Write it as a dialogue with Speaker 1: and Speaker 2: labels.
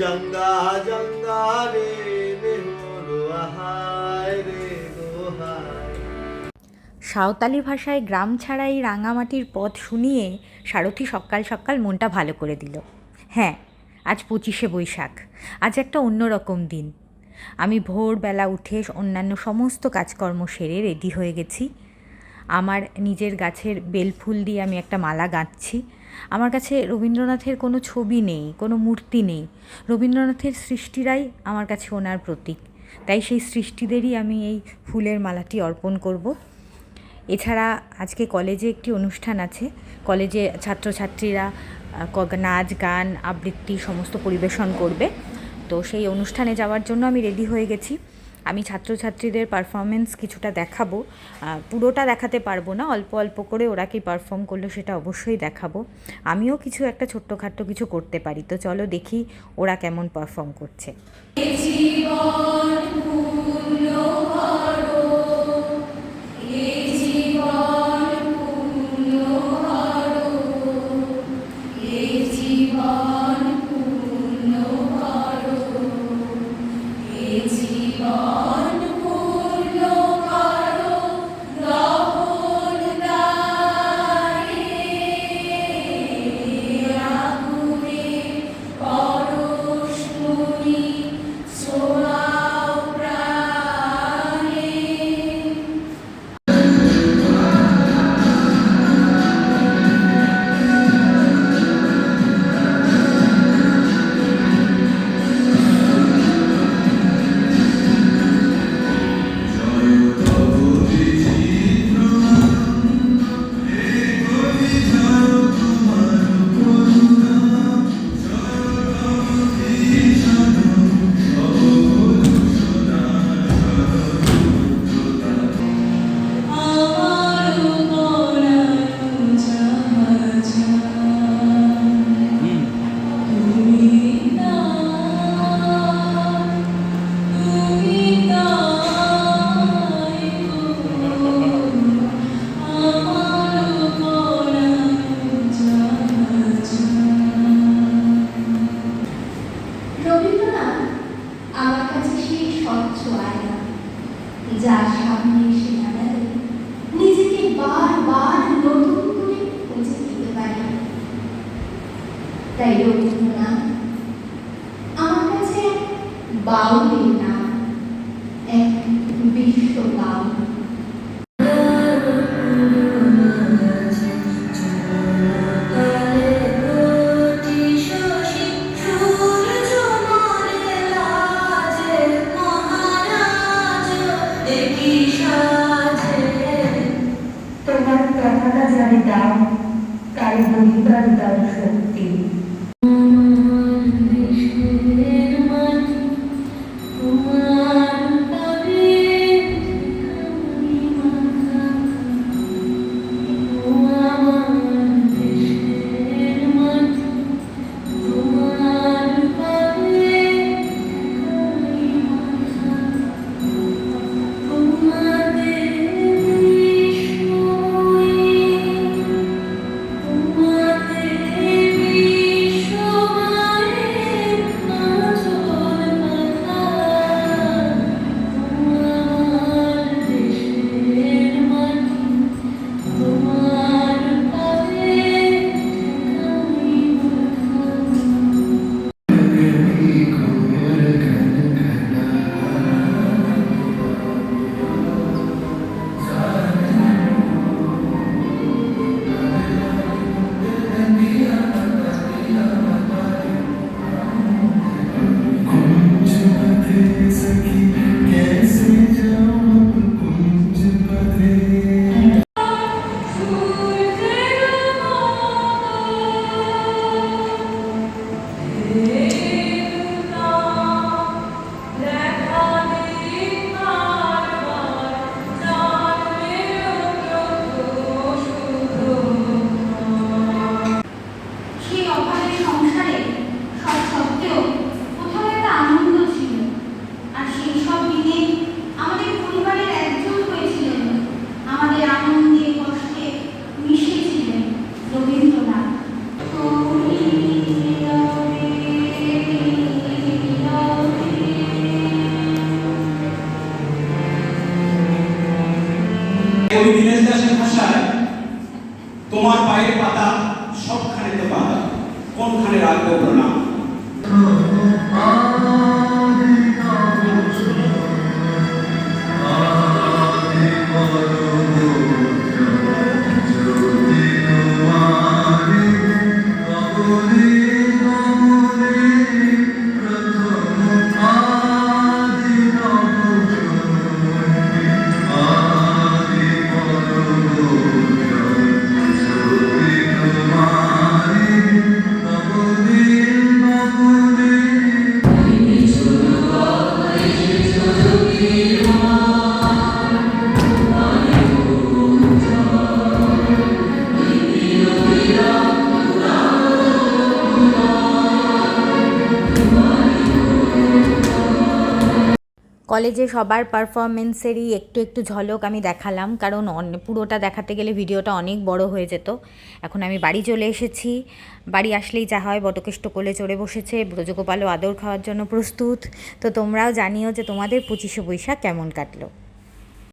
Speaker 1: নেহর আহায় রে
Speaker 2: সাঁওতালি ভাষায় গ্রাম ছাড়াই রাঙামাটির পথ শুনিয়ে সারথি সকাল সকাল মনটা ভালো করে দিল। হ্যাঁ আজ পঁচিশে বৈশাখ, আজ একটা অন্যরকম দিন। আমি ভোরবেলা উঠে অন্যান্য সমস্ত কাজকর্ম সেরে রেডি হয়ে গেছি। আমার নিজের গাছের বেলফুল দিয়ে আমি একটা মালা গাঁথছি। আমার কাছে রবীন্দ্রনাথের কোনো ছবি নেই, কোনো মূর্তি নেই। রবীন্দ্রনাথের সৃষ্টিরাই আমার কাছে ওনার প্রতীক। তাই সেই সৃষ্টিদেরই আমি এই ফুলের মালাটি অর্পণ করব। এছাড়া আজকে কলেজে একটি অনুষ্ঠান আছে। কলেজে ছাত্রছাত্রীরা নাচ, গান, আবৃত্তি সমস্ত পরিবেশন করবে। তো সেই অনুষ্ঠানে যাওয়ার জন্য আমি রেডি হয়ে গেছি। আমি ছাত্রছাত্রীদের পারফরমেন্স কিছুটা দেখাবো। পুরোটা দেখাতে পারব না, অল্প অল্প করে ওরা কি পারফর্ম করল সেটা অবশ্যই দেখাবো। আমিও কিছু একটা ছোট্টখাট্ট কিছু করতে পারি, তো চলো দেখি ওরা কেমন পারফর্ম করছে।
Speaker 3: দাও কারি বলিবার দাও শক্তি।
Speaker 4: কবি দীনেশ দাসের ভাষায় তোমার পায়ের পাতা সবখানে তো বাঁধা। কোনখানে রাখব প্রণাম
Speaker 2: কলেজে সবার পারফরমেন্সেরই একটু একটু ঝলক আমি দেখালাম, কারণ পুরোটা দেখাতে গেলে ভিডিওটা অনেক বড় হয়ে যেত। এখন আমি বাড়ি চলে এসেছি। বাড়ি আসলেই যা হয়, বটকেষ্ট কোলে চড়ে বসেছে। ব্রজগোপালও আদর খাওয়ার জন্য প্রস্তুত। তো তোমরাও জানিও যে তোমাদের পঁচিশে বৈশাখ কেমন কাটলো।